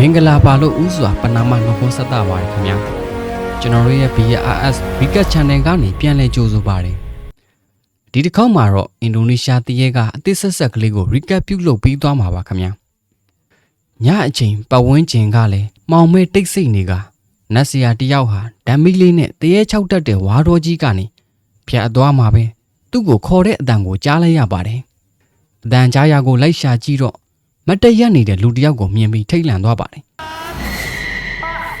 မင်္ဂလာပါလို့ဥစွာပနာမနှုတ်ခွန်းဆက်တာပါတယ်ခင်ဗျာကျွန်တော်တို့ရဲ့ BRS Recap Channel ကနေပြန်လည်ကြိုဆိုပါတယ်ဒီတစ်ခေါက်မှာတော့အင်ဒိုနီးရှားတရေကအသစ်ဆက်ဆက်ကလေးကို recap ပြုလုပ်ပြီးသွားမှာပါခင်ဗျာညအချိန်ပတ်ဝန်းကျင်ကလည်းမှောင်မဲတိတ်ဆိတ်နေကနတ်ဆရာတယောက်ဟာဓမ္မိလေးနဲ့တရေချောက်တက်တဲ့ဝါတော်ကြီးကနေဖြတ်အသွားမှာပဲသူ့ကိုခေါ်တဲ့အတန်ကိုကြားလိုက်ရပါတယ်အတန်ကြားရကိုလိုက်ရှာကြည့်တော့ မတ်တရက်နေတဲ့လူတစ်ယောက်ကိုမြင်ပြီးထိတ်လန့်သွားပါတယ်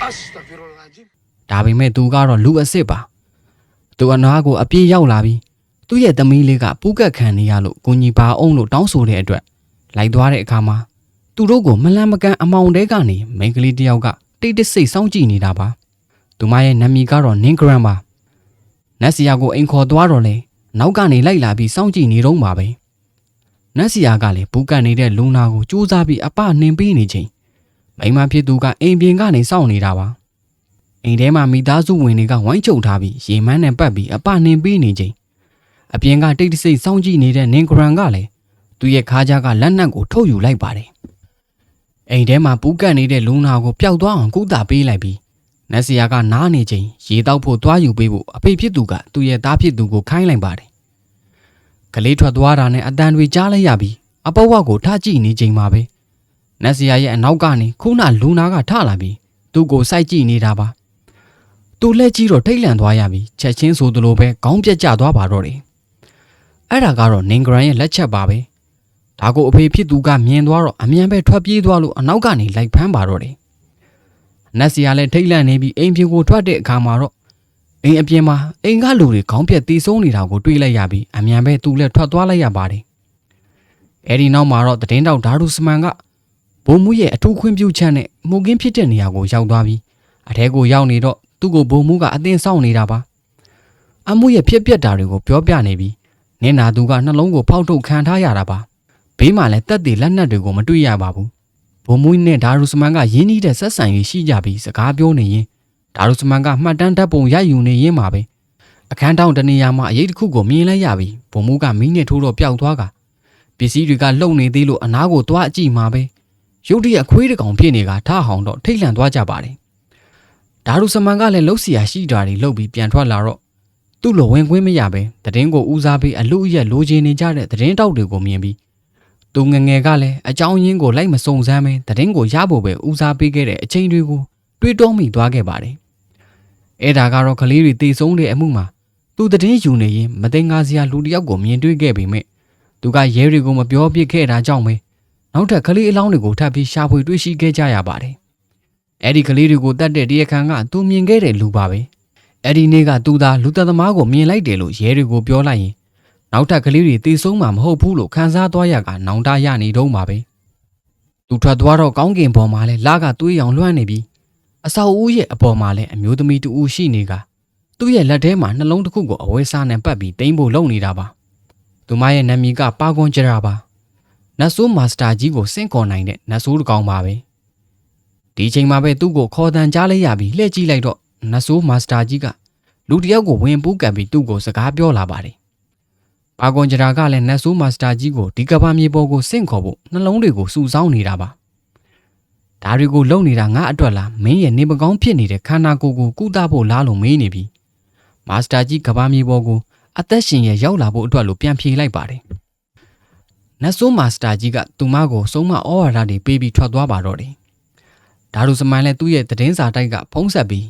Astagfirullahaladzim. ဒါပေမဲ့သူကတော့လူအစ်စ်ပါသူအနာကိုအပြေးရောက်လာပြီးသူ့ရဲ့သမီးလေးကပူးကတ်ခံနေရလို့ကိုကြီးပါအောင်လို့တောင်းဆိုတဲ့အတွက်လိုက်သွားတဲ့အခါမှာသူတို့ကိုမလန့်မကန်းအမောင်တဲကနေမိန်းကလေးတစ်ယောက်ကတိတ်တဆိတ်စောင့်ကြည့်နေတာပါသူမရဲ့နာမည်ကတော့နင်ဂရန်ပါနတ်စီယာကိုအိမ်ခေါ်သွားတော့လေနောက်ကနေလိုက်လာပြီးစောင့်ကြည့်နေတော့မှာပဲ နတ်စီယာကလည်းပူးကတ်နေတဲ့လူနာကိုစူးစမ်းပြီးအပနှင်ပေးနေချိန်မိန်းမဖြစ်သူကအိမ်ပြင်ကနေစောင့်နေတာပါအိမ်ထဲမှာမိသားစုဝင်တွေကဝိုင်းချုပ်ထားပြီးရေမန်းနဲ့ပတ်ပြီးအပနှင်ပေးနေချိန်အပြင်ကတိတ်တဆိတ်စောင့်ကြည့်နေတဲ့နင်ဂရန်ကလည်းသူ့ရဲ့ခါးကြားကလက်နက်ကိုထုတ်ယူလိုက်ပါတယ်အိမ်ထဲမှာပူးကတ်နေတဲ့လူနာကိုပျောက်သွားအောင်ကုသပေးလိုက်ပြီးနတ်ဆရာကနားနေချိန်ရေတောက်ဖို့သွားယူပေးဖို့အဖေဖြစ်သူကသူ့ရဲ့သားဖြစ်သူကိုခိုင်းလိုက်ပါတယ် ကလေးထွက်သွားတာနဲ့အတန်တွေကြားလိုက်ရပြီးအပဝက်ကိုထားကြည့်နေချိန်မှာပဲနတ်ဆရာရဲ့အနောက်ကနေခုနလူနာကထလာပြီးသူ့ကိုစိုက်ကြည့်နေတာပါသူလက်ကြီးတော့ထိတ်လန့်သွားရပြီချက်ချင်းဆိုသလိုပဲခေါင်းပြက်ကျသွားပါတော့တယ်အဲ့ဒါကတော့နင်ဂရန်ရဲ့လက်ချက်ပါပဲဒါကိုအဖေဖြစ်သူကမြင်သွားတော့အမြန်ပဲထွက်ပြေးသွားလို့အနောက်ကနေလိုက်ဖမ်းပါတော့တယ်နတ်စီကလည်းထိတ်လန့်နေပြီးအိမ်ပြင်ကိုထွက်တဲ့အခါမှာတော့ အိမ်အပြင်မှာအိမ်ကလူတွေခေါင်းပြက်တီးဆုံးနေတာကိုတွေ့လိုက်ရပြီးအမြန်ပဲသူလည်းထွက်သွားလိုက်ရပါတယ်အဲ့ဒီနောက်မှာတော့သတင်းတောက်ဓာရုစမန်ကဘုံမှုရဲ့အထူးခွင့်ပြုချက်နဲ့မှုကင်းဖြစ်တဲ့နေရာကိုရောက်သွားပြီးအထဲကိုရောက်နေတော့သူ့ကိုဘုံမှုကအတင်းစောင့်နေတာပါအမှုရဲ့ဖြစ်ပျက်တာတွေကိုပြောပြနေပြီးနင်းနာသူကနှလုံးကိုဖောက်ထုတ်ခံထားရတာပါဘေးမှာလည်းတက်တည်လက်နက်တွေကိုမတွေ့ရပါဘူးဘုံမှုနဲ့ဒါရုစမန်ကရင်းနှီးတဲ့ဆက်ဆံရေးရှိကြပြီးစကားပြောနေရင် ဒါရုစမန်ကမှတ်တမ်းဓာတ်ပုံရိုက်ယူနေရင်းမှာပဲအခန်းတောင်တနေရာမှာအရေးတစ်ခုကိုမြင်လိုက်ရပြီးဘုံမှုကမီးနဲ့ထိုးတော့ပျောက်သွားကပစ္စည်းတွေကလှုပ်နေသေးလို့အနားကိုသွားအကြည့်မှာပဲရုတ်တရက်ခွေးတစ်ကောင်ဖြစ်နေကထဟောင်တော့ထိတ်လန့်သွားကြပါတယ် ဒါရုစမန်ကလည်းလှုပ်เสียရှိတာတွေလှုပ်ပြီးပြန်ထွက်လာတော့သူ့လိုဝင်ခွင့်မရပဲတည်င်းကိုဦးစားပေးအလူအရက်လိုချင်နေကြတဲ့တည်င်းတောက်တွေကိုမြင်ပြီးသူငယ်ငယ်ကလည်းအကြောင်းရင်းကိုလိုက်မစုံစမ်းပဲတည်င်းကိုရဖို့ပဲဦးစားပေးခဲ့တဲ့အချိန်တွေကိုတွေးတောမိသွားခဲ့ပါတယ်။ အဲ့ဒါကတော့ကလေးတွေတေဆုံးတဲ့အမှုမှာသူတည်င်းယူနေရင်မသိငါစရာလူတစ်ယောက်ကိုမြင်တွေ့ခဲ့ပေမဲ့သူကရဲတွေကိုမပြောပြခဲ့တာကြောင့်ပဲနောက်ထပ်ကလေးအလောင်းတွေကိုထပ်ပြီးရှာဖွေတွေ့ရှိခဲ့ကြရပါတယ်။အဲ့ဒီကလေးတွေကိုတတ်တဲ့တရားခံကသူမြင်ခဲ့တဲ့လူပါပဲအဲ့ဒီနေ့ကသူသာလူသက်သမားကိုမြင်လိုက်တယ်လို့ရဲတွေကိုပြောလိုက်ရင်နောက်ထပ်ကလေးတွေတေဆုံးမှာမဟုတ်ဘူးလို့ခံစားသွားရကနောင်တရနေတော့မှာပဲသူထွက်သွားတော့ကောင်းကင်ပေါ်မှာလဲလာကသွေးရောင်လွှမ်းနေပြီး အဆောက်အဦရဲ့အပေါ်မှာလဲအမျိုးသမီးတူဦးရှိနေကသူ့ရဲ့လက်ထဲမှာနှလုံးတစ်ခုကိုအဝဲစားနဲ့ပတ်ပြီးတင်းဖို့လုပ်နေတာပါသူမရဲ့နာမည်ကပါကွန်ကြရာပါနတ်ဆိုးမာစတာကြီးကိုစင့်ခေါ်နိုင်တဲ့နတ်ဆိုးတစ်ကောင်ပါပဲဒီချိန်မှာပဲသူ့ကိုခေါ်တန်ကြားလိုက်ရပြီးလှည့်ကြည့်လိုက်တော့နတ်ဆိုးမာစတာကြီးကလူတစ်ယောက်ကိုဝင်ပူးကပ်ပြီးသူ့ကိုစကားပြောလာပါတယ်။ပါကွန်ဂျရာကလည်းနတ်ဆိုးမာစတာကြီးကိုဒီကဘာမြေပေါ်ကိုဆင့်ခေါ်ဖို့နှလုံးတွေကိုစူဆောင်းနေတာပါ။ ဒါတွေကိုလုံနေတာငါအတွက်လားမင်းရဲ့နေပကောင်းဖြစ်နေတဲ့ခန္ဓာကိုယ်ကိုကုသဖို့လားလို့မေးနေပြီ။မာစတာကြီးကဘာမြေပေါ်ကိုအသက်ရှင်ရရောက်လာဖို့အတွက်လို့ပြန်ဖြေလိုက်ပါတယ်။နတ်ဆိုးမာစတာကြီးကသူမကိုစုံမဩဝါဒတွေပေးပြီးထွက်သွားပါတော့တယ်။ဒါတို့စမန်လည်းသူ့ရဲ့သတင်းစာတိုက်ကဖုံးဆက်ပြီး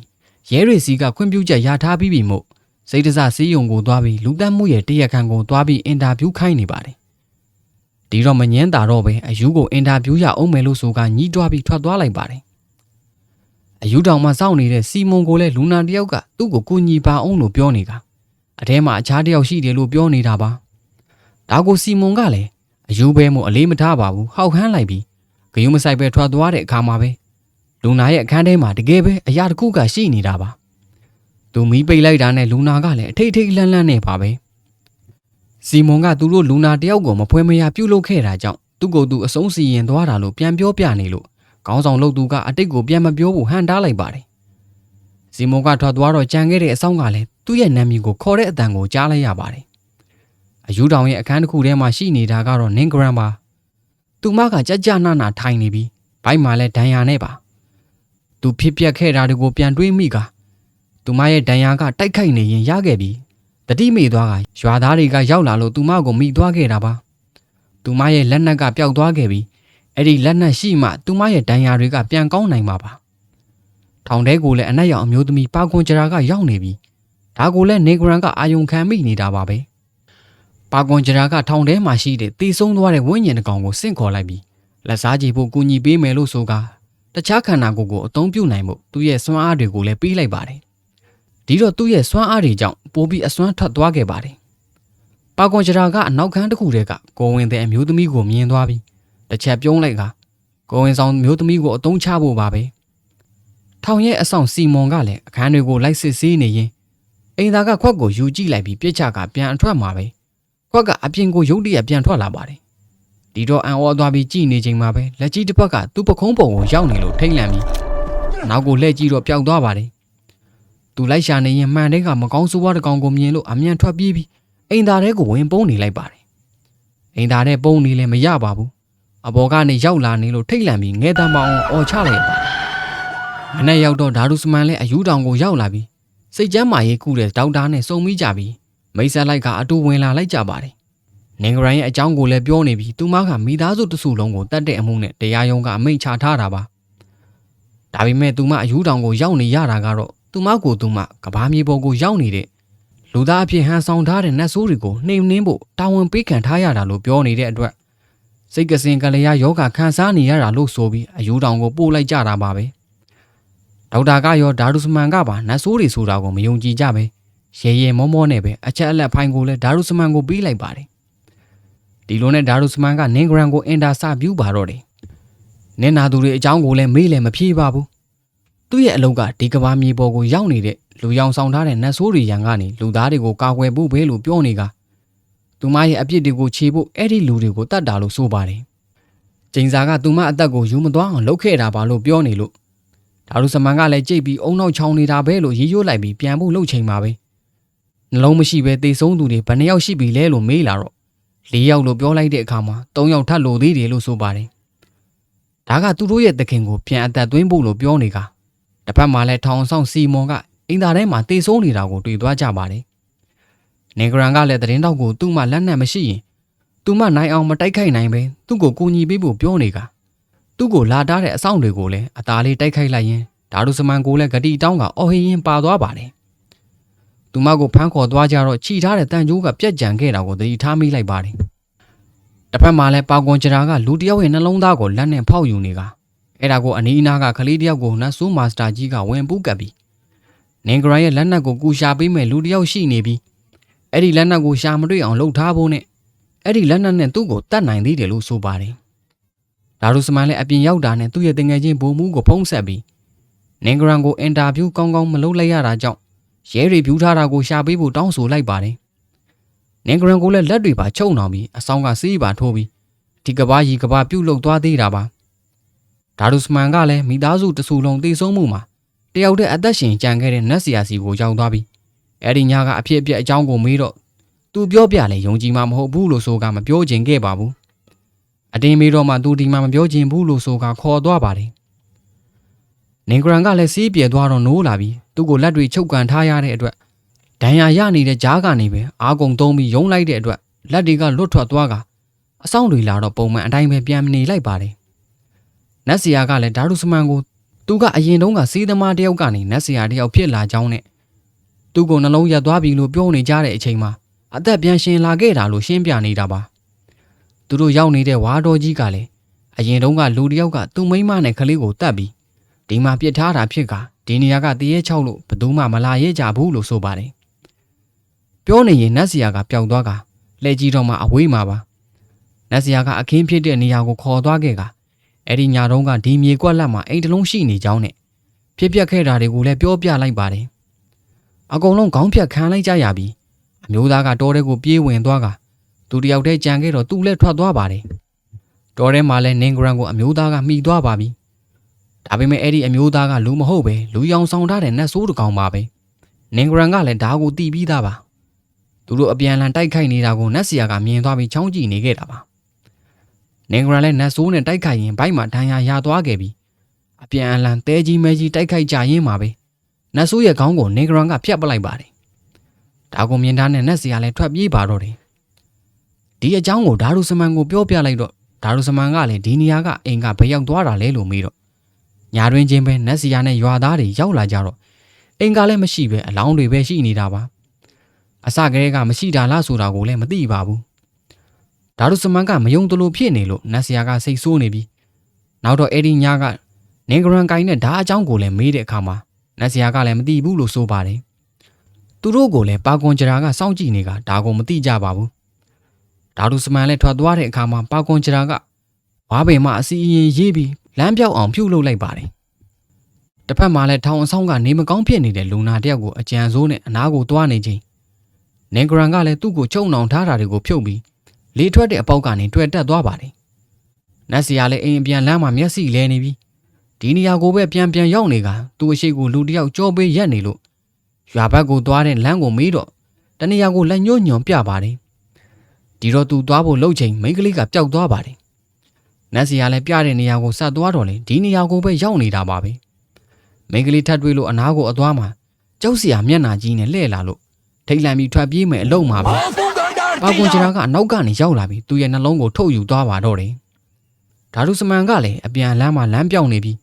ရဲရီစီကခွင့်ပြုချက်ရထားပြီးပြီမို့စိတ်တစစီးယုံကိုသွားပြီးလူသက်မှုရဲ့တရက်ခံကိုသွားပြီးအင်တာဗျူးခိုင်းနေပါတယ်။ ဒီတော့မငင်းတာတော့ပဲအယူကိုအင်တာဗျူးရအောင်မယ်လို့ဆိုကညှိတွားပြီးထွက်သွားလိုက်ပါတယ်။အယူတောင်မှစောင့်နေတဲ့စီမွန်ကိုလည်းလူနာတယောက်ကသူ့ကိုကူညီပါအောင်လို့ပြောနေကအထဲမှာအခြားတစ်ယောက်ရှိတယ်လို့ပြောနေတာပါ။ဒါကိုစီမွန်ကလည်းအယူပဲမို့အလေးမထားပါဘူးဟောက်ခန်းလိုက်ပြီးဂယုမဆိုင်ပဲထွက်သွားတဲ့အခါမှာပဲလူနာရဲ့အခန်းထဲမှာတကယ်ပဲအရာတစ်ခုကရှိနေတာပါသူမီးပိတ်လိုက်တာနဲ့လူနာကလည်းအထိတ်ထိတ်လန့်လန့်နေပါပဲ စီမွန်ကသူတို့လူနာတယောက်ကိုမဖွဲမရပြုတ်လုခဲ့တာကြောင့်သူ့ကိုယ်သူအဆုံးစီရင်သွားတာလို့ပြန်ပြောပြနေလို့ခေါင်းဆောင်လုပ်သူကအတိတ်ကိုပြန်မပြောဘူးဟန်တားလိုက်ပါတယ်စီမွန်ကထွက်သွားတော့ကြံခဲ့တဲ့အဆောင်ကလည်းသူ့ရဲ့နာမည်ကိုခေါ်တဲ့အတန်ကိုကြားလိုက်ရပါတယ်အယူတောင်ရဲ့အခန်းတစ်ခုထဲမှာရှိနေတာကတော့နင်ဂရန်ပါသူမကကြကြနာနာထိုင်နေပြီးဘိုက်မှာလည်းဒဏ်ရာနဲ့ပါသူဖြစ်ပျက်ခဲ့တာတွေကိုပြန်တွေးမိကသူမရဲ့ဒဏ်ရာကတိုက်ခိုက်နေရင်ရခဲ့ပြီ တတိမိသွားကရွာသားတွေကရောက်လာလို့သူမကိုမိသွားခဲ့တာပါသူမရဲ့လက်နက်ကပျောက်သွားခဲ့ပြီအဲ့ဒီလက်နက်ရှိမှသူမရဲ့ဒဏ်ရာတွေကပြန်ကောင်းနိုင်မှာပါထောင်ထဲကိုလည်းအနက်ရောင်အမျိုးသမီးပါကွန်ဂျရာကရောက်နေပြီဒါကိုလည်းနေဂရန်ကအာယုံခံမိနေတာပါပဲပါကွန်ဂျရာကထောင်ထဲမှာရှိတဲ့တည်ဆုံးသွားတဲ့ဝိညာဉ်တစ်ကောင်ကိုစင့်ခေါ်လိုက်ပြီးလက်စားကြည့်ဖို့ကူညီပေးမယ်လို့ဆိုကာတခြားခန္ဓာကိုယ်ကိုအသုံးပြုနိုင်မှုသူ့ရဲ့စွမ်းအားတွေကိုလည်းပေးလိုက်ပါတယ် ဒီတော့သူ့ရဲ့စွမ်းအားတွေကြောင့်ပိုပြီးအစွမ်းထွက်သွားခဲ့ပါတယ်ပါကွန်ဂျရာကအနောက်ခန်းတစ်ခုတည်းကကိုဝင်တဲ့အမျိုးသမီးကိုမြင်သွားပြီးတစ်ချက်ပြုံးလိုက်ကကိုဝင်ဆောင်မျိုးသမီးကိုအသုံးချဖို့ပါပဲထောင်ရဲ့အဆောင်စီမွန်ကလည်းအခန်းတွေကိုလိုက်စစ်ဆေးနေရင်အိမ်သားကခွက်ကိုယူကြည့်လိုက်ပြီးပြစ်ချကပြန်အထွက်မှာပဲခွက်ကအပြင်ကိုရုတ်တရက်ပြန်ထွက်လာပါတယ်ဒီတော့အံ့ဩသွားပြီးကြည်နေချိန်မှာပဲလက်ကြီးတစ်ဖက်ကသူ့ပခုံးပုံကိုရောက်နေလို့ထိတ်လန့်ပြီးနောက်ကိုလှည့်ကြည့်တော့ပျောက်သွားပါတယ် သူလိုက်ရှာနေရင်မှန်တဲ့ကမကောင်းဆိုးဝါးတစ်ကောင်ကိုမြင်လို့အမြန်ထွက်ပြေးပြီးအိမ်သားထဲကိုဝင်ပုန်းနေလိုက်ပါတယ်အိမ်သားထဲပုန်းနေလည်းမရပါဘူးအဘော်ကနေရောက်လာနေလို့ထိတ်လန့်ပြီးငဲတမ်းပေါအောင်អော်ချလိုက်ပါတယ်မနေ့ရောက်တော့ဓာတုစမန်လည်းအယူတောင်ကိုရောက်လာပြီးစိတ်ကျမ်းမာရေးကုတဲ့ဒေါက်တာနဲ့စုံမိကြပြီးမိတ်ဆက်လိုက်ကအတူဝင်လာလိုက်ကြပါတယ်နင်္ဂရန်ရဲ့အကြောင်းကိုလည်းပြောနေပြီးသူမကမိသားစုတစုလုံးကိုတတ်တဲ့အမှုနဲ့တရားရုံးကအမိန့်ချထားတာပါဒါပေမဲ့သူမအယူတောင်ကိုရောက်နေရတာကတော့ သူမကိုသူမကဘာမြေပေါ်ကိုရောက်နေတဲ့လူသားအဖြစ်ဟန်ဆောင်ထားတဲ့နတ်ဆိုးတွေကိုနှိမ်နှင်းဖို့တာဝန်ပေးခံထားရတာလို့ပြောနေတဲ့အတွက်စိတ်ကစင်ကလေးရယောဂခံစားနေရတာလို့ဆိုပြီးအယူတောင်ကိုပို့လိုက်ကြတာပါပဲဒေါက်တာကရောဒါရုစမန်ကပါနတ်ဆိုးတွေဆိုတာကိုမယုံကြည်ကြပဲရဲရဲမောမောနဲ့ပဲအချက်အလက်ဖိုင်ကိုလည်းဒါရုစမန်ကိုပေးလိုက်ပါတယ်ဒီလိုနဲ့ဒါရုစမန်ကနင်ဂရန်ကိုအင်တာစပြူပါတော့တယ်နင်နာသူတွေအကြောင်းကိုလည်းမေးလည်းမဖြေပါဘူး သူ့ရဲ့အလုပ်ကဒီကဘာမြေပေါ်ကိုရောက်နေတဲ့လူရောင်ဆောင်ထားတဲ့နတ်ဆိုးတွေရန်ကနေလူသားတွေကိုကာကွယ်ဖို့ပဲလို့ပြောနေကသူမရဲ့အပြစ်တွေကိုခြေဖို့အဲ့ဒီလူတွေကိုတတ်တာလို့ဆိုပါတယ်ကျင်းစာကသူမအသက်ကိုယူမသွားအောင်လုပ်ခဲ့တာပါလို့ပြောနေလို့ဒါလူစမန်ကလည်းကြိတ်ပြီးအုံနောက်ချောင်းနေတာပဲလို့ရေးရိုးလိုက်ပြီးပြန်ဖို့လှုပ်ချိန်ပါပဲနှလုံးမရှိပဲတေဆုံးသူတွေဘယ်နှယောက်ရှိပြီလဲလို့မေးလာတော့၄ယောက်လို့ပြောလိုက်တဲ့အခါမှာ၃ယောက်ထပ်လို့သေးတယ်လို့ဆိုပါတယ်ဒါကသူတို့ရဲ့တခင်ကိုပြန်အသက်သွင်းဖို့လို့ပြောနေက တစ်ဖက်မှာလည်းထောင်ဆောင်စီမွန်ကအင်တာထဲမှာတေဆုံးနေတာကိုတွေ့သွားကြပါတယ်နေဂရန်ကလည်းသတင်းတောက်ကိုသူ့မှလက်နက်မရှိရင်သူမနိုင်အောင်မတိုက်ခိုက်နိုင်ပဲသူ့ကိုကူညီပေးဖို့ပြောနေကသူ့ကိုလာတားတဲ့အဆောင်တွေကိုလည်းအသားလေးတိုက်ခိုက်လိုက်ရင်ဒါရုစမန်ကိုလည်းဂတိတောင်းကအော်ဟရင်ပါသွားပါတယ်။သူမကိုဖမ်းခေါ်သွားကြတော့ခြိထားတဲ့တန်ကြိုးကပြက်ကြံခဲ့တာကိုသတိထားမိလိုက်ပါတယ်။တစ်ဖက်မှာလည်းပါကွန်ဂျရာကလူတယောက်ရဲ့နှလုံးသားကိုလက်နဲ့ဖောက်ယူနေက အဲ့ဒါကိုအနီးအနားကကလေးတယောက်ကိုနတ်ဆိုးမာစတာကြီးကဝင်ပူးကပ်ပြီးနင်ဂရန်ရဲ့လက်နက်ကိုကူရှာပေးမဲ့လူတယောက်ရှိနေပြီးအဲ့ဒီလက်နက်ကိုရှာမတွေ့အောင်လှုပ်ထားဖို့နဲ့အဲ့ဒီလက်နက်နဲ့သူ့ကိုတတ်နိုင်သေးတယ်လို့ဆိုပါတယ်။ဒါရုစမန်လည်းအပြင်ရောက်တာနဲ့သူ့ရဲ့တငယ်ချင်းဘိုးမူးကိုဖုံးဆက်ပြီးနင်ဂရန်ကိုအင်တာဗျူးကောင်းကောင်းမလုပ်လိုက်ရတာကြောင့်ရဲတွေဖြူထားတာကိုရှာပေးဖို့တောင်းဆိုလိုက်ပါတယ်။နင်ဂရန်ကိုလည်းလက်တွေပါချုပ်နှောင်ပြီးအဆောင်ကစီးပါထိုးပြီးဒီကဘာကြီးကဘာပြုတ်လုသွားသေးတာပါ။ ဒါရုစမန်ကလည်းမိသားစုတစုလုံးတေဆုံးမှုမှာတယောက်တည်းအသက်ရှင်ကြံခဲ့တဲ့နတ်ဆရာစီကိုရောက်သွားပြီးအဲ့ဒီညကအဖြစ်အပျက်အကြောင်းကိုမေးတော့သူပြောပြလဲယုံကြည်မှာမဟုတ်ဘူးလို့ဆိုကမပြောချင်ခဲ့ပါဘူးအတင်းမေးတော့မှသူဒီမှာမပြောချင်ဘူးလို့ဆိုကခေါ်သွားပါတယ်နင်ဂရန်ကလည်းစီးပြေသွားတော့နိုးလာပြီးသူ့ကိုလက်တွေချုပ်ကန်ထားရတဲ့အတွက်ဒဏ်ရာရနေတဲ့ကြားကနေပဲအာကုံသုံးပြီးယုံလိုက်တဲ့အတွက်လက်တွေကလွတ်ထွက်သွားကအဆောင်တွေလာတော့ပုံမှန်အတိုင်းပဲပြန်နေလိုက်ပါတယ် နတ်ဆရာကလည်းဒါရုစမန်ကိုသူကအရင်တုန်းကစီးသမားတယောက်ကနေနတ်ဆရာတယောက်ဖြစ်လာကြောင်းနဲ့သူ့ကိုနှလုံးရက်သွားပြီလို့ပြောနေကြတဲ့အချိန်မှာအသက်ပြန်ရှင်လာခဲ့တာလို့ရှင်းပြနေတာပါသူတို့ရောက်နေတဲ့ဝါတော်ကြီးကလည်းအရင်တုန်းကလူတယောက်ကသူ့မိန်းမနဲ့ကလေးကိုတတ်ပြီးဒီမှာပြစ်ထားတာဖြစ်ကဒီနေရာကတရေချောက်လို့ဘယ်သူမှမလာရဲကြဘူးလို့ဆိုပါတယ်ပြောနေရင်နတ်ဆရာကပျောက်သွားကလက်ကြီးတော့မှအဝေးမှာပါနတ်ဆရာကအခင်းဖြစ်တဲ့နေရာကိုခေါ်သွားခဲ့က အဲ့ဒီညတုန်းကဒီမြေကွက်လက်မှာအိမ်တလုံးရှိနေကြောင်းနဲ့ဖြစ်ပျက်ခဲ့တာတွေကိုလည်းပြောပြလိုက်ပါတယ်အကုန်လုံးခေါင်းဖြတ်ခံလိုက်ကြရပြီးအမျိုးသားကတောထဲကိုပြေးဝင်သွားကသူတယောက်တည်းကြံခဲ့တော့သူ့လည်းထွက်သွားပါတယ်တောထဲမှာလည်းနင်ဂရန်ကိုအမျိုးသားကမှီသွားပါပြီဒါပေမဲ့အဲ့ဒီအမျိုးသားကလူမဟုတ်ပဲလူရောင်ဆောင်ထားတဲ့နတ်ဆိုးတစ်ကောင်ပါပဲနင်ဂရန်ကလည်းဓာကိုတီးပြီးသားပါသူတို့အပြန်လန်တိုက်ခိုက်နေတာကိုနတ်ဆရာကမြင်သွားပြီးချောင်းကြည့်နေခဲ့တာပါ နင်္ဂရန်လည်းနတ်ဆိုးနဲ့တိုက်ခိုက်ရင်ဘိုက်မှာဒဏ်ရာရသွားခဲ့ပြီးအပြန်အလှန်တဲကြီးမဲကြီးတိုက်ခိုက်ကြရင်းမှာပဲနတ်ဆိုးရဲ့ခေါင်းကိုနင်္ဂရန်ကဖျက်ပလိုက်ပါတယ်ဒါကိုမြင်သားနဲ့နတ်စီကလည်းထွက်ပြေးပါတော့တယ်ဒီအကြောင်းကိုဓာရုစမန်ကိုပြောပြလိုက်တော့ဓာရုစမန်ကလည်းဒီနေရာကအိမ်ကဘယ်ရောက်သွားတာလဲလို့မေးတော့ညာတွင်ချင်းပဲနတ်စီယာနဲ့ရွာသားတွေရောက်လာကြတော့အိမ်ကလည်းမရှိပဲအလောင်းတွေပဲရှိနေတာပါအစကတည်းကမရှိတာလားဆိုတာကိုလည်းမသိပါဘူး ဓာရုစမန်ကမယုံတလို့ဖြစ်နေလို့နတ်စီယာကစိတ်ဆိုးနေပြီးနောက်တော့အဲ့ဒီညကနင်္ဂရန်ကိုင်နဲ့ဓာအကြောင်းကိုလည်းမေးတဲ့အခါမှာနတ်စီယာကလည်းမသိဘူးလို့ဆိုပါတယ်သူတို့ကိုလည်းပါကွန်ဂျရာကစောင့်ကြည့်နေကဒါကိုမသိကြပါဘူးဓာရုစမန်လည်းထွက်သွားတဲ့အခါမှာပါကွန်ဂျရာကဝါးပင်မအစီအရင်ရေးပြီးလမ်းပြောက်အောင်ပြုတ်လုပ်လိုက်ပါတယ်တစ်ဖက်မှာလည်းထောင်အဆောင်ကနေမကောင်းဖြစ်နေတဲ့လူနာတယောက်ကိုအကြံစိုးနဲ့အနားကိုသွားနေချိန်နင်္ဂရန်ကလည်းသူ့ကိုချုံနှောင်ထားတာတွေကိုဖြုတ်ပြီး လေထွက်တဲ့အပေါက်ကနေတွေ့တက်သွားပါတယ်နတ်စီကလည်းအိမ်အပြန်လမ်းမှာမျက်စိလဲနေပြီးဒီနေရာကိုပဲပြန်ပြန်ရောက်နေကသူ့အရှိကိုလူတယောက်ကြောပေးရက်နေလို့ရွာဘက်ကိုသွားတဲ့လမ်းကိုမေးတော့တနေရာကိုလက်ညှိုးညွန်ပြပါတယ်ဒီတော့သူသွားဖို့လှုပ်ချိန်မိန်းကလေးကပျောက်သွားပါတယ်နတ်စီကလည်းပြတဲ့နေရာကိုဆက်သွားတော့လေဒီနေရာကိုပဲရောက်နေတာပါပဲမိန်းကလေးထပ်တွေ့လို့အနားကိုအသွားမှာကြောက်စရာမျက်နှာကြီးနဲ့လှည့်လာလို့ထိတ်လန့်ပြီးထွက်ပြေးမယ်အလုံးမှာပဲ ပါကွန်ချရာကအနောက်ကနေရောက်လာပြီးသူ့ရဲ့နှလုံးကိုထုတ်ယူသွားပါတော့တယ်ဓာတုစမန်ကလည်းအပြန်လမ်းမှာလမ်းပြောင်းနေပြီး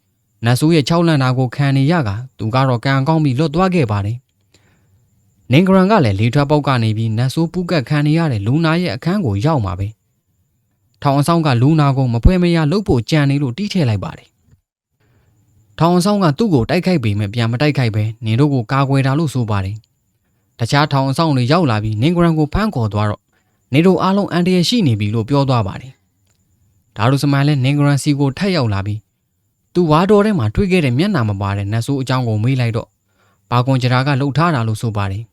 နတ်ဆိုးရဲ့၆လန့်တာကိုခံနေရကသူကတော့ကံကောင်းပြီးလွတ်သွားခဲ့ပါတယ်နင်္ဂရန်ကလည်းလေထွက်ပေါက်ကနေပြီးနတ်ဆိုးပူးကတ်ခံနေရတဲ့လူနာရဲ့အခန်းကိုရောက်မှာပဲထောင်အဆောင်ကလူနာကိုမဖွဲမရလှုပ်ဖို့ကြံနေလို့တီးထည့်လိုက်ပါတယ်ထောင်အဆောင်ကသူ့ကိုတိုက်ခိုက်ပေမဲ့ပြန်မတိုက်ခိုက်ပဲနင်တို့ကိုကာကွယ်တာလို့ဆိုပါတယ်တခြားထောင်အဆောင်တွေရောက်လာပြီးနင်္ဂရန်ကိုဖမ်းခေါ်သွားတော့ နေတို့အားလုံးအန်တရရှိနေပြီလို့ပြောသွားပါတယ်ဒါတို့စမိုင်းလဲနင်္ဂရန်စီကိုထက်ရောက်လာပြီးသူဝါတော်ထဲမှာတွေ့ခဲ့တဲ့မျက်နှာမပါတဲ့နတ်ဆိုးအကြောင်းကိုမေးလိုက်တော့ဘာကွန်ဂျရာကလှုပ်ထားတာလို့ဆိုပါတယ်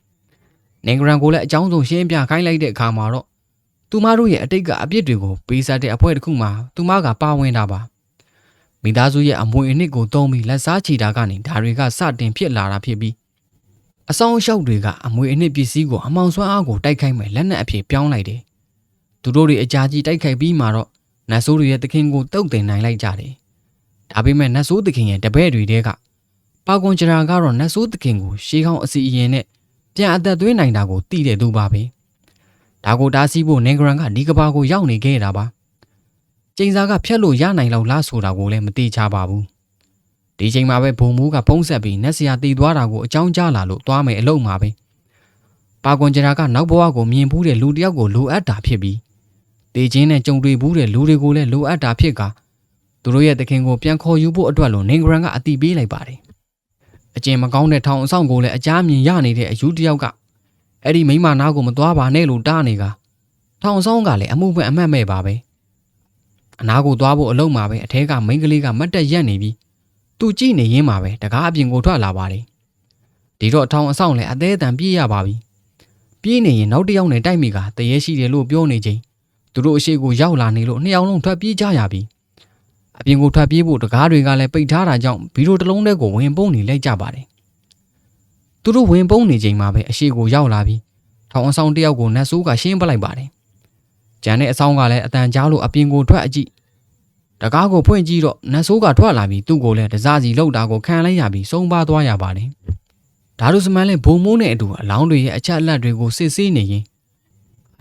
နင်္ဂရန်ကိုလည်းအကြောင်းဆုံးရှင်းပြခိုင်းလိုက်တဲ့အခါမှာတော့သူမတို့ရဲ့အတိတ်ကအပြစ်တွေကိုပေးစားတဲ့အဖွဲ့တစ်ခုမှာသူမကပါဝင်တာပါမိသားစုရဲ့အမွေအနှစ်ကိုသုံးပြီးလက်စားချီတာကနေဒါတွေကစတင်ဖြစ်လာတာဖြစ်ပြီး အဆောင်အရှောက်တွေကအမွေအနှစ်ပစ္စည်းကိုအမောင်ဆွမ်းအားကိုတိုက်ခိုက်မဲ့လက်နက်အဖြစ်ပြောင်းလိုက်တယ်သူတို့တွေအကြာကြီးတိုက်ခိုက်ပြီးမှတော့နတ်ဆိုးတွေရဲ့တခင်ကိုတုတ်တင်နိုင်လိုက်ကြတယ်ဒါပေမဲ့နတ်ဆိုးတခင်ရဲ့တပည့်တွေတဲကပါကွန်ဂျရာကတော့နတ်ဆိုးတခင်ကိုရှေးကောင်းအစီအရင်နဲ့ပြန်အသက်သွင်းနိုင်တာကိုသိတဲ့သူပါပဲဒါကိုတားဆီးဖို့နင်္ဂရန်ကဒီကဘာကိုရောက်နေခဲ့တာပါကျိန်စာကဖျက်လို့ရနိုင်လောက်လားဆိုတာကိုလည်းမသိချပါဘူး ဒီချိန်မှာပဲဘုံမူးကဖုံးဆက်ပြီးနက်စရာတည်သွားတာကိုအကြောင်းကြားလာလို့သွားမယ်အလုံးမှာပဲပါကွန်ဂျရာကနောက်ဘဝကိုမြင်ဘူးတဲ့လူတယောက်ကိုလိုအပ်တာဖြစ်ပြီးတေချင်းနဲ့ကြုံတွေ့ဘူးတဲ့လူတွေကိုလည်းလိုအပ်တာဖြစ်ကသူတို့ရဲ့တခင်ကိုပြန်ခေါ်ယူဖို့အတွက်လို့နင်္ဂရန်ကအတိပေးလိုက်ပါတယ်အကျင်မကောင်းတဲ့ထောင်အဆောင်ကိုလည်းအကြမ်းမြင်ရနေတဲ့အယူတယောက်ကအဲ့ဒီမိမနာကိုမသွားပါနဲ့လို့တားနေကထောင်ဆောင်ကလည်းအမှုပဲအမှတ်မဲ့ပါပဲအနာကိုသွားဖို့အလုံးမှာပဲအထဲကမိန်းကလေးကမတ်တက်ရက်နေပြီး သူကြည့်နေရင်းမှာပဲတကားအပြင်ကိုထွက်လာပါတယ်ဒီတော့ထောင်အဆောင်လည်းအသေးအတန်ပြေးရပါပြီပြေးနေရင်နောက်တစ်ယောက်နဲ့တိုက်မိကတရေရှိတယ်လို့ပြောနေချိန်သူတို့အရှိကိုရောက်လာနေလို့နှစ်ယောက်လုံးထွက်ပြေးကြရပြီအပြင်ကိုထွက်ပြေးဖို့တကားတွေကလည်းပိတ်ထားတာကြောင့်ဘီရိုတစ်လုံးတည်းကိုဝင်ပုန်းနေလိုက်ကြပါတယ်သူတို့ဝင်ပုန်းနေချိန်မှာပဲအရှိကိုရောက်လာပြီးထောင်အဆောင်တစ်ယောက်ကိုနတ်ဆိုးကရှင်းပလိုက်ပါတယ်ကျန်တဲ့အဆောင်ကလည်းအတန်ကြားလို့အပြင်ကိုထွက်အကြည့် တကားကိုဖွင့်ကြည့်တော့နတ်ဆိုးကထွက်လာပြီးသူ့ကိုလည်းတစားစီလှုပ်တာကိုခံလိုက်ရပြီးစုံပါသွားရပါတယ်ဓာတုစမန်လည်းဘုံမိုးနဲ့အတူအလောင်းတွေရဲ့အချက်အလက်တွေကိုစစ်ဆေးနေရင်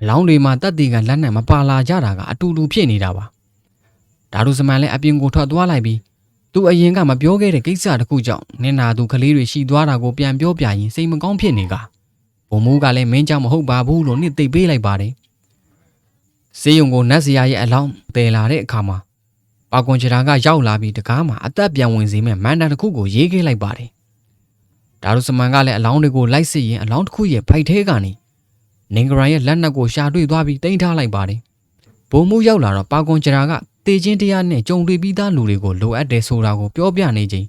အလောင်းတွေမှာတက်တီကလက်နဲ့မပါလာကြတာကအတူတူဖြစ်နေတာပါဓာတုစမန်လည်းအပြင်ကိုထွက်သွားလိုက်ပြီးသူအရင်ကမပြောခဲ့တဲ့ကိစ္စတစ်ခုကြောင့်နင်နာသူကလေးတွေရှိသွားတာကိုပြန်ပြောပြရင်စိတ်မကောင်းဖြစ်နေကဘုံမိုးကလည်းမင်းကြောင့်မဟုတ်ပါဘူးလို့နှစ်သိပေးလိုက်ပါတယ်စေးရုံကိုနတ်စရာရဲ့အလောင်းပယ်လာတဲ့အခါမှာ ပါကွန်ချရာကရောက်လာပြီးတကားမှာအသက်ပြန်ဝင်စေမဲ့မန်တာတစ်ခုကိုရေးခဲ့လိုက်ပါတယ်ဒါရုစမန်ကလည်းအလောင်းတွေကိုလိုက်စစ်ရင်အလောင်းတစ်ခုရဲ့ဖိုက်ထဲကနေနင်္ဂရန်ရဲ့လက်နက်ကိုရှာတွေ့သွားပြီးတင်ထားလိုက်ပါတယ်ဘုံမှုရောက်လာတော့ပါကွန်ချရာကတေချင်းတရားနဲ့ကြုံတွေ့ပြီးသားလူတွေကိုလိုအပ်တယ်ဆိုတာကိုပြောပြနေချိန်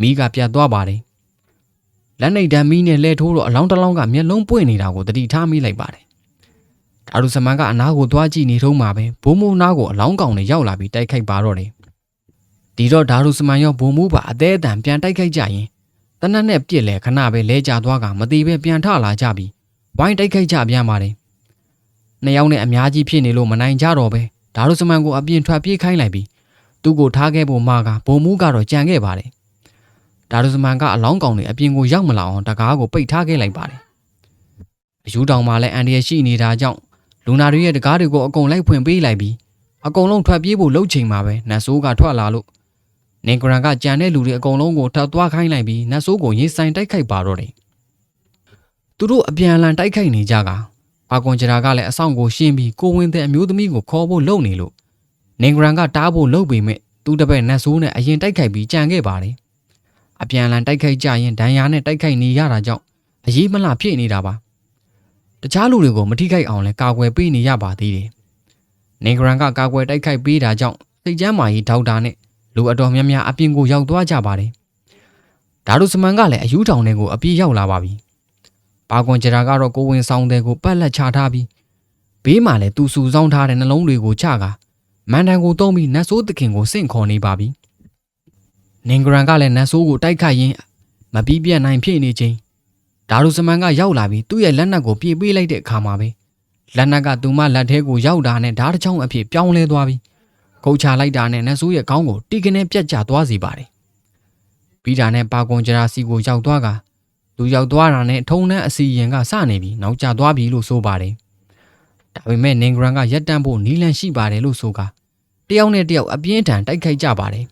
မိကပြတ်သွားပါတယ်လက်နှိပ်တမ်းမီးနဲ့လဲထိုးတော့အလောင်းတစ်လောင်းကမျက်လုံးပွင့်နေတာကိုတတိထားမိလိုက်ပါတယ် ဒါရုစမန်ကအနားကိုသွားကြည့်နေထုံးမှာပဲဘိုးမိုးနားကိုအလောင်းကောင်နဲ့ရောက်လာပြီးတိုက်ခိုက်ပါတော့တယ်ဒီတော့ဒါရုစမန်ရောဘိုးမိုးပါအသေးအတန်ပြန်တိုက်ခိုက်ကြရင်တနက်နဲ့ပြစ်လဲခဏပဲလဲကျသွားကမသေးပဲပြန်ထလာကြပြီးဝိုင်းတိုက်ခိုက်ကြပြန်ပါတယ်နှစ်ယောက်နဲ့အများကြီးဖြစ်နေလို့မနိုင်ကြတော့ပဲဓဒါရုစမန်ကိုအပြင်ထွက်ပြေးခိုင်းလိုက်ပြီးသူ့ကိုထားခဲ့ဖို့မှာကဘုံမူးကတော့ကြံခဲ့ပါတယ်ဒါရုစမန်ကအလောင်းကောင်တွေအပြင်ကိုရောက်မလာအောင်တကားကိုပိတ်ထားခဲ့လိုက်ပါတယ်အယူတောင်မှာလည်းအန်ဒီရရှိနေတာကြောင့် လူနာတွေရဲ့တကားတွေကိုအကုန်လိုက်ဖွင့်ပေးလိုက်ပြီးအကုန်လုံးထွက်ပြေးဖို့လှုပ်ချိန်မှာပဲနတ်ဆိုးကထွက်လာလို့နင်ဂရန်ကကြံတဲ့လူတွေအကုန်လုံးကိုထပ်သွားခိုင်းလိုက်ပြီးနတ်ဆိုးကိုရင်ဆိုင်တိုက်ခိုက်ပါတော့တယ်သူတို့အပြန်အလှန်တိုက်ခိုက်နေကြကပါကွန်ဂျရာကလည်းအဆောင်ကိုရှင်းပြီးကိုဝင်တဲ့အမျိုးသမီးကိုခေါ်ဖို့လုပ်နေလို့နင်ဂရန်ကတားဖို့လုပ်ပေမဲ့သူ့တပည့်နတ်ဆိုးနဲ့အရင်တိုက်ခိုက်ပြီးကြံခဲ့ပါတယ်အပြန်အလှန်တိုက်ခိုက်ကြရင်ဒဏ်ရာနဲ့တိုက်ခိုက်နေရတာကြောင့်အရေးမလှဖြစ်နေတာပါ တခြားလူတွေကိုမထိခိုက်အောင်လဲကာကွယ်ပေးနေရပါသေးတယ်နင်ဂရန်ကကာကွယ်တိုက်ခိုက်ပေးတာကြောင့်စိတ်ကျမ်းမာရေးဒေါက်တာနဲ့လူအတော်များများအပြင်ကိုရောက်သွားကြပါတယ်ဒါတို့စမန်ကလည်းအယူထောင်တွေကိုအပြေးရောက်လာပါပြီပါကွန်ဂျရာကတော့ကိုဝင်ဆောင်တဲ့ကိုပတ်လက်ချထားပြီးဘေးမှာလည်းသူစုဆောင်းထားတဲ့နှလုံးတွေကိုချကာမန်တန်ကိုတုံးပြီးနတ်ဆိုးသခင်ကိုစင့်ခေါ်နေပါပြီနင်ဂရန်ကလည်းနတ်ဆိုးကိုတိုက်ခိုက်ရင်းမပြီးပြတ်နိုင်ဖြစ်နေချင်း ဒါတို့စမန်ကရောက်လာပြီးသူ့ရဲ့လက်နက်ကိုပြေးပေးလိုက်တဲ့အခါမှာပဲလက်နက်ကသူမလက်ထဲကိုရောက်တာနဲ့ဓာတ်တစ်ချောင်းအဖြစ်ပြောင်းလဲသွားပြီးခုတ်ချလိုက်တာနဲ့နတ်ဆိုးရဲ့ခေါင်းကိုတီကနေပြတ်ကျသွားစေပါတယ်ပြီးတာနဲ့ပါကွန်ဂျရာစီကိုရောက်သွားကသူရောက်သွားတာနဲ့ထုံနှန်းအစီရင်ကစနေပြီးနောက်ကျသွားပြီလို့ဆိုပါတယ်ဒါပေမဲ့နင်ဂရန်ကရက်တန့်ဖို့နီးလန့်ရှိပါတယ်လို့ဆိုကတယောက်နဲ့တယောက်အပြင်းထန်တိုက်ခိုက်ကြပါတယ်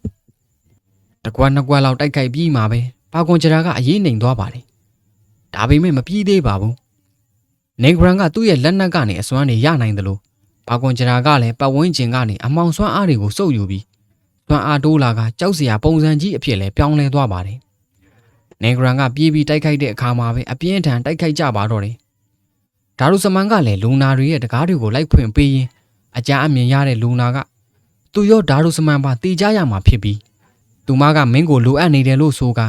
တကွက်နှစ်ကွက်လောက်တိုက်ခိုက်ပြီးမှပဲပါကွန်ဂျရာကအရေးနှိမ်သွားပါတယ် ဒါပေမဲ့မပြီးသေးပါဘူးနင်ဂရန်ကသူ့ရဲ့လက်နက်ကနေအစွမ်းတွေရနိုင်တယ်လို့ပါကွန်ဂျရာကလည်းပတ်ဝန်းကျင်ကနေအမောင်စွမ်းအားတွေကိုစုပ်ယူပြီးစွမ်းအားတိုးလာကကြောက်စရာပုံစံကြီးအဖြစ်လဲပြောင်းလဲသွားပါတယ်နေဂရန်ကပြေးပြီးတိုက်ခိုက်တဲ့အခါမှာပဲအပြင်းထန်တိုက်ခိုက်ကြပါတော့တယ်ဒါရုစမန်ကလည်းလူနာတွေရဲ့တကားတွေကိုလိုက်ဖွင့်ပေးရင်းအကြအမြင်ရတဲ့လူနာကသူရောဒါရုစမန်ပါတေချရမှာဖြစ်ပြီးသူမကမင်းကိုလိုအပ်နေတယ်လို့ဆိုက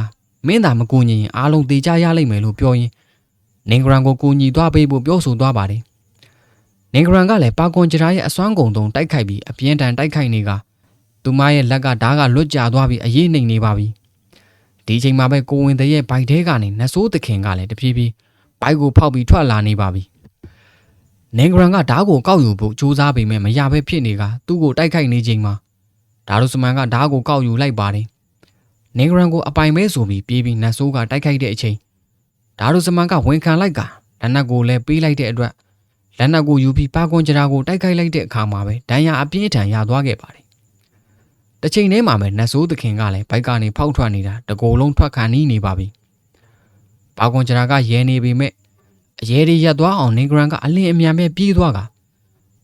မင်းသာမကူညီရင်အားလုံးတေချရလိမ့်မယ်လို့ပြောရင်းနင်္ဂရန်ကိုကူညီသွားပေးဖို့ပြောဆိုသွားပါတယ်။နင်္ဂရန်ကလည်းပါကွန်ဂျရာရဲ့အစွမ်းကုန်သုံးတိုက်ခိုက်ပြီးအပြင်းထန်တိုက်ခိုက်နေကသူမရဲ့လက်ကဓားကလွတ်ကျသွားပြီးအရေးနှိမ်နေပါပြီ။ဒီချိန်မှာပဲကိုဝင်တဲ့ရဲ့ဘိုက်ထဲကနေနဆိုးသခင်ကလည်းတပြေးပြေးဘိုက်ကိုဖောက်ပြီးထွက်လာနေပါပြီ။နင်္ဂရန်ကဓားကိုကောက်ယူဖို့ကြိုးစားပေမဲ့မရဘဲဖြစ်နေကသူ့ကိုတိုက်ခိုက်နေချိန်မှာဒါရုစမန်ကဓားကိုကောက်ယူလိုက်ပါတယ်။ နင်္ဂရန်ကိုအပိုင်မဲဆိုပြီးပြေးပြီးနတ်ဆိုးကတိုက်ခိုက်တဲ့အချိန်ဒါတို့စမန်ကဝန်ခံလိုက်ကလက်နက်ကိုလည်းပေးလိုက်တဲ့အတွက်လက်နက်ကိုယူပြီးပါကွန်ဂျရာကိုတိုက်ခိုက်လိုက်တဲ့အခါမှာပဲဒဏ်ရာအပြင်းထန်ရသွားခဲ့ပါတယ်။တစ်ချိန်တည်းမှာပဲနတ်ဆိုးသခင်ကလည်းဘိုက်ကနေဖောက်ထွက်နေတာတကိုယ်လုံးထွက်ခံနေနေပါပြီ။ပါကွန်ဂျရာကရဲနေပေမဲ့အရဲတွေရက်သွားအောင်နင်ဂရန်ကအလင်းအမြန်ပဲပြေးသွားက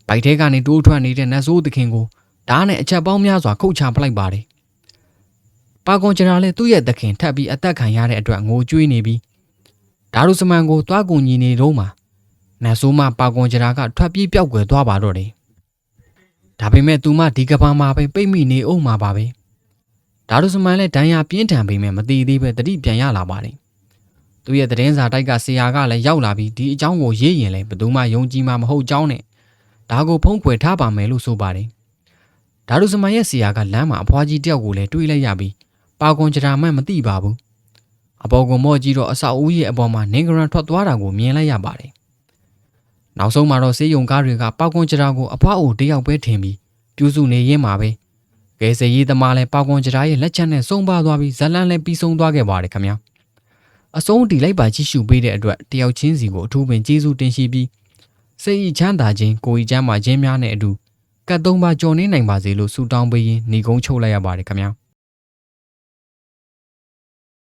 ဘိုက်ထဲကနေတိုးထွက်နေတဲ့နတ်ဆိုးသခင်ကိုဓာတ်နဲ့အချက်ပေါင်းများစွာခုတ်ချပလိုက်ပါတယ်။ ပါကွန်ဂျရာလည်းသူ့ရဲ့သခင်ထပ်ပြီးအသက်ခံရတဲ့အတွက်ငိုကြွေးနေပြီးဒါရုစမန်ကိုတွားကူညီနေတော့မှနတ်ဆိုးမပါကွန်ဂျရာကထွက်ပြေးပြောက်ွယ်သွားပါတော့တယ်။ဒါပေမဲ့သူမဒီကဘာမှာပဲပိတ်မိနေအောင်မှာပါပဲ။ဒါရုစမန်လည်းဒဏ်ရာပြင်းထန်ပေမဲ့မတည်သေးပဲတတိပြန်ရလာပါတယ်။သူရဲ့သတင်းစာတိုက်ကဆရာကလည်းရောက်လာပြီးဒီအကြောင်းကိုရေးရင်လည်းဘယ်သူမှယုံကြည်မှာမဟုတ်ကြောင်းနဲ့ဒါကိုဖုံးကွယ်ထားပါမယ်လို့ဆိုပါတယ်။ဒါရုစမန်ရဲ့ဆရာကလမ်းမှာအဖွားကြီးတယောက်ကိုလည်းတွေးလိုက်ရပြီး ပါကွန်ဂျရာမှမသိပါဘူး။အပေါ်ကမော့ကြည့်တော့အဆောက်အဦရဲ့အပေါ်မှာနင်္ဂရန်ထွက်သွားတာကိုမြင်လိုက်ရပါတယ်။နောက်ဆုံးမှာတော့စေးရုံကားတွေကပောက်ကွန်ကြရာကိုအဖွားအိုတယောက်ပဲထင်ပြီးပြူးစုနေရင်းမှာပဲကဲစရေးသမားလည်းပောက်ကွန်ကြရာရဲ့လက်ချက်နဲ့ဆုံးပါသွားပြီးဇလန်းလည်းပြီးဆုံးသွားခဲ့ပါတယ်ခင်ဗျာ။အဆုံးတီလိုက်ပါကြည့်ရှုပေးတဲ့အတွက်တယောက်ချင်းစီကိုအထူးပင်ကျေးဇူးတင်ရှိပြီးစိတ်ဤချမ်းသာခြင်းကိုယ်ဤချမ်းသာခြင်းများနဲ့အတူကတ်သုံးပါကြော်နေနိုင်ပါစေလို့ဆုတောင်းပေးရင်းညီကုန်းချုပ်လိုက်ရပါတယ်ခင်ဗျာ။